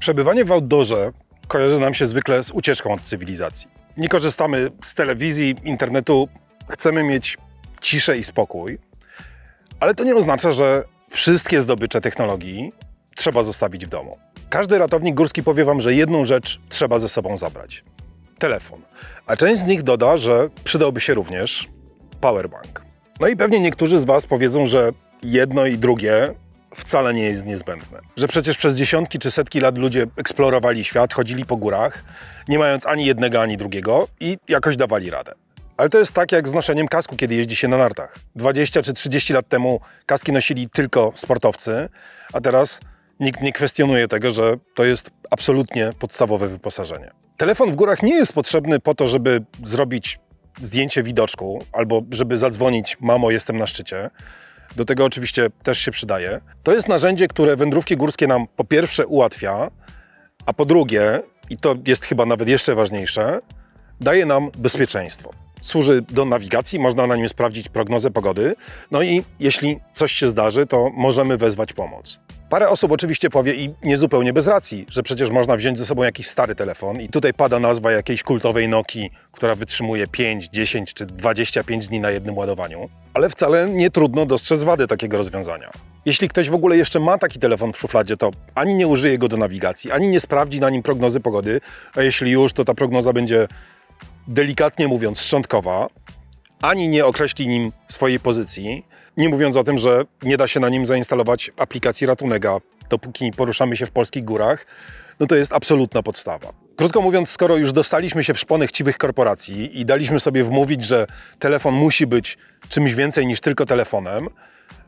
Przebywanie w outdoorze kojarzy nam się zwykle z ucieczką od cywilizacji. Nie korzystamy z telewizji, internetu, chcemy mieć ciszę i spokój, ale to nie oznacza, że wszystkie zdobycze technologii trzeba zostawić w domu. Każdy ratownik górski powie Wam, że jedną rzecz trzeba ze sobą zabrać. Telefon. A część z nich doda, że przydałby się również powerbank. No i pewnie niektórzy z Was powiedzą, że jedno i drugie wcale nie jest niezbędne. Że przecież przez dziesiątki czy setki lat ludzie eksplorowali świat, chodzili po górach, nie mając ani jednego, ani drugiego i jakoś dawali radę. Ale to jest tak jak z noszeniem kasku, kiedy jeździ się na nartach. 20 czy 30 lat temu kaski nosili tylko sportowcy, a teraz nikt nie kwestionuje tego, że to jest absolutnie podstawowe wyposażenie. Telefon w górach nie jest potrzebny po to, żeby zrobić zdjęcie widoczku albo żeby zadzwonić mamo, jestem na szczycie. Do tego oczywiście też się przydaje. To jest narzędzie, które wędrówki górskie nam po pierwsze ułatwia, a po drugie, i to jest chyba nawet jeszcze ważniejsze, daje nam bezpieczeństwo. Służy do nawigacji, można na nim sprawdzić prognozę pogody. No i jeśli coś się zdarzy, to możemy wezwać pomoc. Parę osób oczywiście powie i niezupełnie bez racji, że przecież można wziąć ze sobą jakiś stary telefon i tutaj pada nazwa jakiejś kultowej Nokii, która wytrzymuje 5, 10 czy 25 dni na jednym ładowaniu. Ale wcale nie trudno dostrzec wady takiego rozwiązania. Jeśli ktoś w ogóle jeszcze ma taki telefon w szufladzie, to ani nie użyje go do nawigacji, ani nie sprawdzi na nim prognozy pogody, a jeśli już, to ta prognoza będzie delikatnie mówiąc szczątkowa, ani nie określi nim swojej pozycji, nie mówiąc o tym, że nie da się na nim zainstalować aplikacji ratunega, dopóki poruszamy się w polskich górach, no to jest absolutna podstawa. Krótko mówiąc, skoro już dostaliśmy się w szpony chciwych korporacji i daliśmy sobie wmówić, że telefon musi być czymś więcej niż tylko telefonem,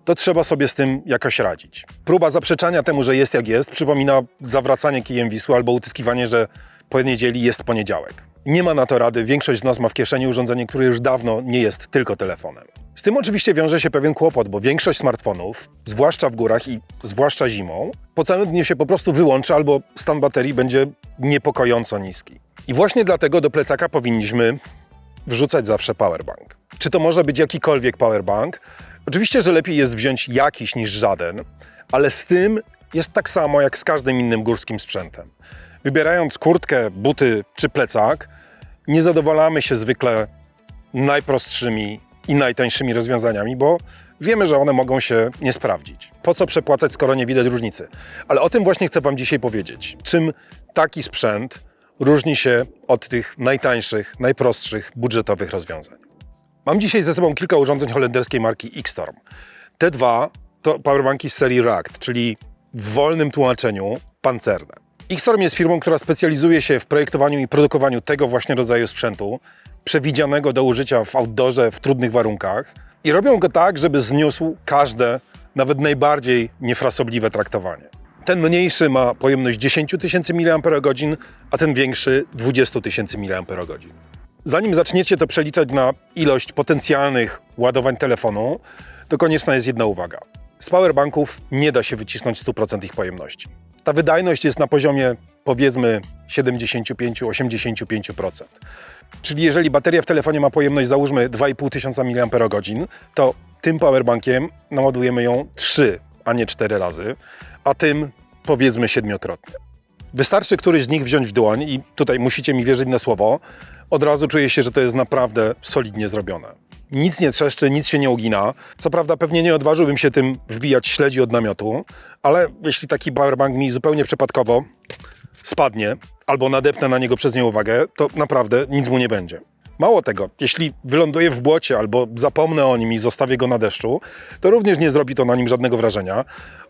to trzeba sobie z tym jakoś radzić. Próba zaprzeczania temu, że jest jak jest, przypomina zawracanie kijem Wisły albo utyskiwanie, że po niedzieli jest poniedziałek. Nie ma na to rady, większość z nas ma w kieszeni urządzenie, które już dawno nie jest tylko telefonem. Z tym oczywiście wiąże się pewien kłopot, bo większość smartfonów, zwłaszcza w górach i zwłaszcza zimą, po całym dniu się po prostu wyłączy albo stan baterii będzie niepokojąco niski. I właśnie dlatego do plecaka powinniśmy wrzucać zawsze powerbank. Czy to może być jakikolwiek powerbank? Oczywiście, że lepiej jest wziąć jakiś niż żaden, ale z tym jest tak samo jak z każdym innym górskim sprzętem. Wybierając kurtkę, buty czy plecak, nie zadowalamy się zwykle najprostszymi i najtańszymi rozwiązaniami, bo wiemy, że one mogą się nie sprawdzić. Po co przepłacać, skoro nie widać różnicy? Ale o tym właśnie chcę Wam dzisiaj powiedzieć. Czym taki sprzęt różni się od tych najtańszych, najprostszych, budżetowych rozwiązań? Mam dzisiaj ze sobą kilka urządzeń holenderskiej marki Xstorm. Te dwa to powerbanki z serii React, czyli w wolnym tłumaczeniu pancerne. Xstorm jest firmą, która specjalizuje się w projektowaniu i produkowaniu tego właśnie rodzaju sprzętu, przewidzianego do użycia w outdoorze w trudnych warunkach i robią go tak, żeby zniósł każde, nawet najbardziej niefrasobliwe traktowanie. Ten mniejszy ma pojemność 10 tysięcy mAh, a ten większy 20 tysięcy mAh. Zanim zaczniecie to przeliczać na ilość potencjalnych ładowań telefonu, to konieczna jest jedna uwaga. Z powerbanków nie da się wycisnąć 100% ich pojemności. Ta wydajność jest na poziomie powiedzmy 75-85%. Czyli jeżeli bateria w telefonie ma pojemność załóżmy 2500 mAh, to tym powerbankiem naładujemy ją 3, a nie 4 razy, a tym powiedzmy siedmiokrotnie. Wystarczy któryś z nich wziąć w dłoń i tutaj musicie mi wierzyć na słowo, od razu czuję się, że to jest naprawdę solidnie zrobione. Nic nie trzeszczy, nic się nie ugina. Co prawda pewnie nie odważyłbym się tym wbijać śledzi od namiotu, ale jeśli taki powerbank mi zupełnie przypadkowo spadnie albo nadepnę na niego przez nieuwagę, to naprawdę nic mu nie będzie. Mało tego, jeśli wyląduję w błocie albo zapomnę o nim i zostawię go na deszczu, to również nie zrobi to na nim żadnego wrażenia.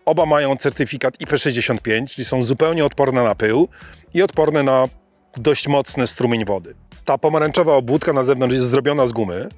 Oba mają certyfikat IP65, czyli są zupełnie odporne na pył i odporne na dość mocny strumień wody. Ta pomarańczowa obwódka na zewnątrz jest zrobiona z gumy,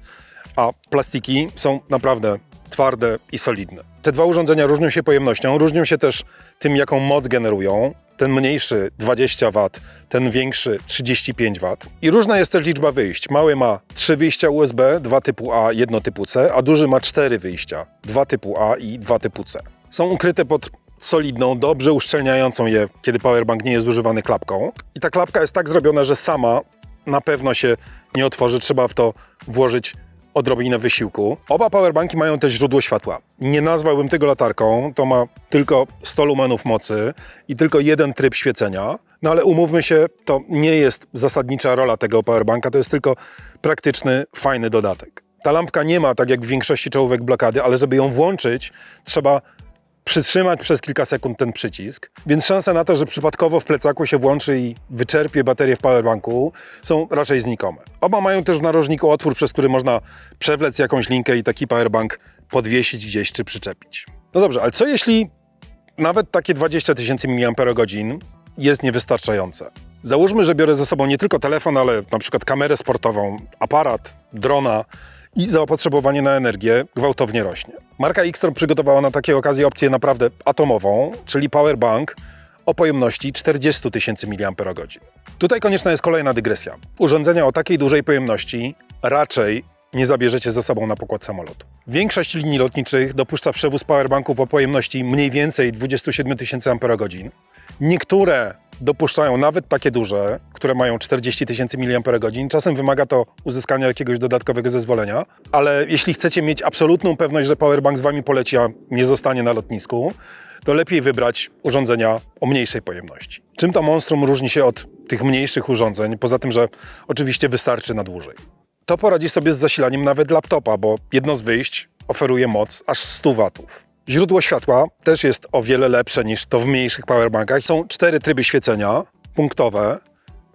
a plastiki są naprawdę twarde i solidne. Te dwa urządzenia różnią się pojemnością, różnią się też tym, jaką moc generują. Ten mniejszy 20 W, ten większy 35 W. I różna jest też liczba wyjść. Mały ma 3 wyjścia USB, 2 typu A, jedno typu C, a duży ma 4 wyjścia, 2 typu A i 2 typu C. Są ukryte pod solidną, dobrze uszczelniającą je, kiedy powerbank nie jest używany klapką. I ta klapka jest tak zrobiona, że sama na pewno się nie otworzy. Trzeba w to włożyć odrobinę wysiłku. Oba powerbanki mają też źródło światła. Nie nazwałbym tego latarką, to ma tylko 100 lumenów mocy i tylko jeden tryb świecenia. No ale umówmy się, to nie jest zasadnicza rola tego powerbanka, to jest tylko praktyczny, fajny dodatek. Ta lampka nie ma, tak jak w większości czołówek, blokady, ale żeby ją włączyć, trzeba przytrzymać przez kilka sekund ten przycisk, więc szanse na to, że przypadkowo w plecaku się włączy i wyczerpie baterię w powerbanku są raczej znikome. Oba mają też w narożniku otwór, przez który można przewlec jakąś linkę i taki powerbank podwiesić gdzieś czy przyczepić. No dobrze, ale co jeśli nawet takie 20 tysięcy mAh jest niewystarczające? Załóżmy, że biorę ze sobą nie tylko telefon, ale na przykład kamerę sportową, aparat, drona, i zapotrzebowanie na energię gwałtownie rośnie. Marka Xtron przygotowała na takie okazje opcję naprawdę atomową, czyli powerbank o pojemności 40 tysięcy mAh. Tutaj konieczna jest kolejna dygresja. Urządzenia o takiej dużej pojemności raczej nie zabierzecie ze sobą na pokład samolotu. Większość linii lotniczych dopuszcza przewóz powerbanków o pojemności mniej więcej 27 tysięcy Ah. Niektóre dopuszczają nawet takie duże, które mają 40 tysięcy mAh. Czasem wymaga to uzyskania jakiegoś dodatkowego zezwolenia, ale jeśli chcecie mieć absolutną pewność, że powerbank z wami poleci, a nie zostanie na lotnisku, to lepiej wybrać urządzenia o mniejszej pojemności. Czym to monstrum różni się od tych mniejszych urządzeń, poza tym, że oczywiście wystarczy na dłużej? To poradzi sobie z zasilaniem nawet laptopa, bo jedno z wyjść oferuje moc aż 100 watów. Źródło światła też jest o wiele lepsze niż to w mniejszych powerbankach. Są cztery tryby świecenia punktowe,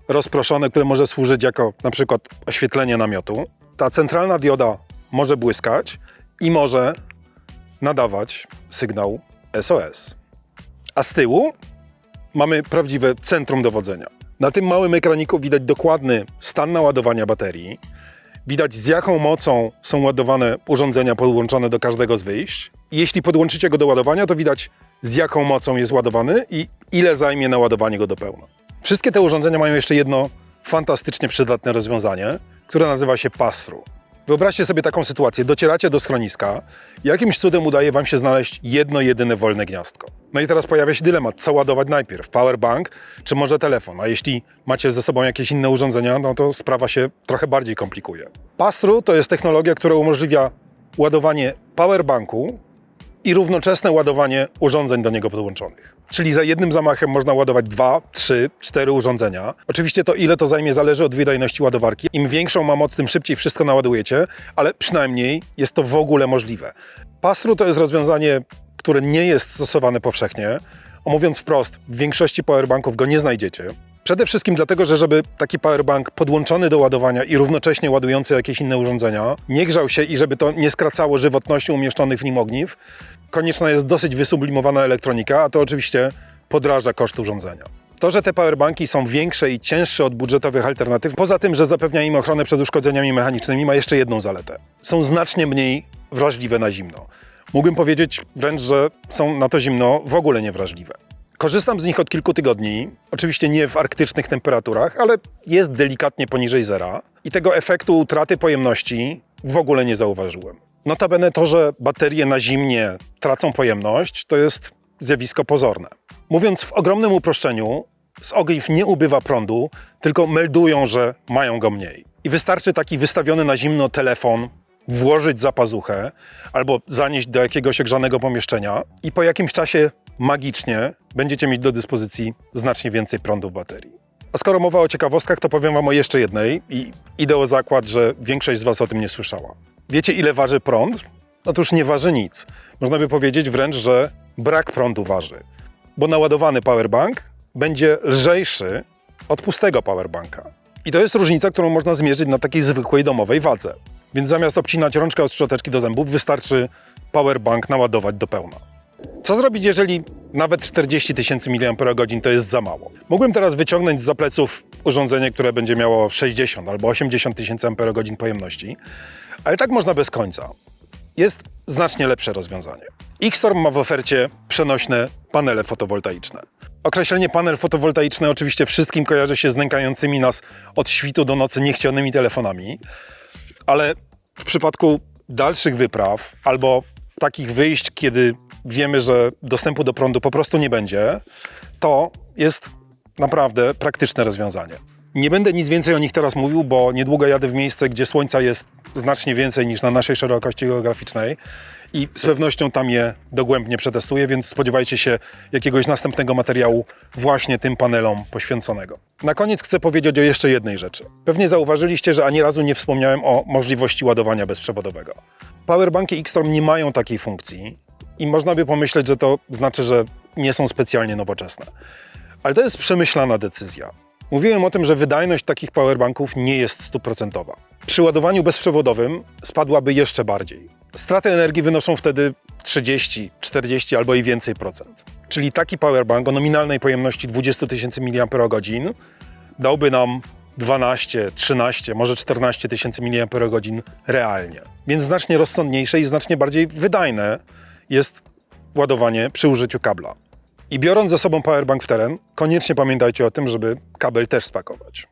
rozproszone, które może służyć jako na przykład oświetlenie namiotu. Ta centralna dioda może błyskać i może nadawać sygnał SOS. A z tyłu mamy prawdziwe centrum dowodzenia. Na tym małym ekraniku widać dokładny stan naładowania baterii. Widać z jaką mocą są ładowane urządzenia podłączone do każdego z wyjść. Jeśli podłączycie go do ładowania, to widać z jaką mocą jest ładowany i ile zajmie naładowanie go do pełna. Wszystkie te urządzenia mają jeszcze jedno fantastycznie przydatne rozwiązanie, które nazywa się pass-through. Wyobraźcie sobie taką sytuację. Docieracie do schroniska jakimś cudem udaje wam się znaleźć jedno jedyne wolne gniazdko. No i teraz pojawia się dylemat, co ładować najpierw, powerbank czy może telefon. A jeśli macie ze sobą jakieś inne urządzenia, no to sprawa się trochę bardziej komplikuje. Pass-through to jest technologia, która umożliwia ładowanie powerbanku i równoczesne ładowanie urządzeń do niego podłączonych. Czyli za jednym zamachem można ładować dwa, trzy, cztery urządzenia. Oczywiście to ile to zajmie zależy od wydajności ładowarki. Im większą ma moc, tym szybciej wszystko naładujecie, ale przynajmniej jest to w ogóle możliwe. Pass-through to jest rozwiązanie, które nie jest stosowane powszechnie. A mówiąc wprost, w większości powerbanków go nie znajdziecie. Przede wszystkim dlatego, że żeby taki powerbank podłączony do ładowania i równocześnie ładujący jakieś inne urządzenia nie grzał się i żeby to nie skracało żywotności umieszczonych w nim ogniw, konieczna jest dosyć wysublimowana elektronika, a to oczywiście podraża koszt urządzenia. To, że te powerbanki są większe i cięższe od budżetowych alternatyw, poza tym, że zapewnia im ochronę przed uszkodzeniami mechanicznymi, ma jeszcze jedną zaletę. Są znacznie mniej wrażliwe na zimno. Mógłbym powiedzieć wręcz, że są na to zimno w ogóle niewrażliwe. Korzystam z nich od kilku tygodni, oczywiście nie w arktycznych temperaturach, ale jest delikatnie poniżej zera i tego efektu utraty pojemności w ogóle nie zauważyłem. Notabene to, że baterie na zimnie tracą pojemność, to jest zjawisko pozorne. Mówiąc w ogromnym uproszczeniu, z ogniw nie ubywa prądu, tylko meldują, że mają go mniej. I wystarczy taki wystawiony na zimno telefon włożyć za pazuchę albo zanieść do jakiegoś ogrzanego pomieszczenia i po jakimś czasie magicznie będziecie mieć do dyspozycji znacznie więcej prądu w baterii. A skoro mowa o ciekawostkach, to powiem Wam o jeszcze jednej i idę o zakład, że większość z Was o tym nie słyszała. Wiecie, ile waży prąd? Otóż nie waży nic. Można by powiedzieć wręcz, że brak prądu waży, bo naładowany powerbank będzie lżejszy od pustego powerbanka. I to jest różnica, którą można zmierzyć na takiej zwykłej domowej wadze. Więc zamiast obcinać rączkę od szczoteczki do zębów, wystarczy powerbank naładować do pełna. Co zrobić, jeżeli nawet 40 tysięcy mAh to jest za mało? Mógłbym teraz wyciągnąć z zapleców urządzenie, które będzie miało 60 albo 80 tysięcy Ah pojemności, ale tak można bez końca. Jest znacznie lepsze rozwiązanie. Xtorm ma w ofercie przenośne panele fotowoltaiczne. Określenie panel fotowoltaiczny oczywiście wszystkim kojarzy się z nękającymi nas od świtu do nocy niechcianymi telefonami, ale w przypadku dalszych wypraw albo takich wyjść, kiedy wiemy, że dostępu do prądu po prostu nie będzie, to jest naprawdę praktyczne rozwiązanie. Nie będę nic więcej o nich teraz mówił, bo niedługo jadę w miejsce, gdzie słońca jest znacznie więcej niż na naszej szerokości geograficznej i z pewnością tam je dogłębnie przetestuję, więc spodziewajcie się jakiegoś następnego materiału właśnie tym panelom poświęconego. Na koniec chcę powiedzieć o jeszcze jednej rzeczy. Pewnie zauważyliście, że ani razu nie wspomniałem o możliwości ładowania bezprzewodowego. Powerbanki Xtrom nie mają takiej funkcji i można by pomyśleć, że to znaczy, że nie są specjalnie nowoczesne. Ale to jest przemyślana decyzja. Mówiłem o tym, że wydajność takich powerbanków nie jest stuprocentowa. Przy ładowaniu bezprzewodowym spadłaby jeszcze bardziej. Straty energii wynoszą wtedy 30, 40 albo i więcej procent. Czyli taki powerbank o nominalnej pojemności 20 tysięcy mAh dałby nam 12, 13, może 14 tysięcy mAh realnie. Więc znacznie rozsądniejsze i znacznie bardziej wydajne jest ładowanie przy użyciu kabla. I biorąc ze sobą powerbank w teren, koniecznie pamiętajcie o tym, żeby kabel też spakować.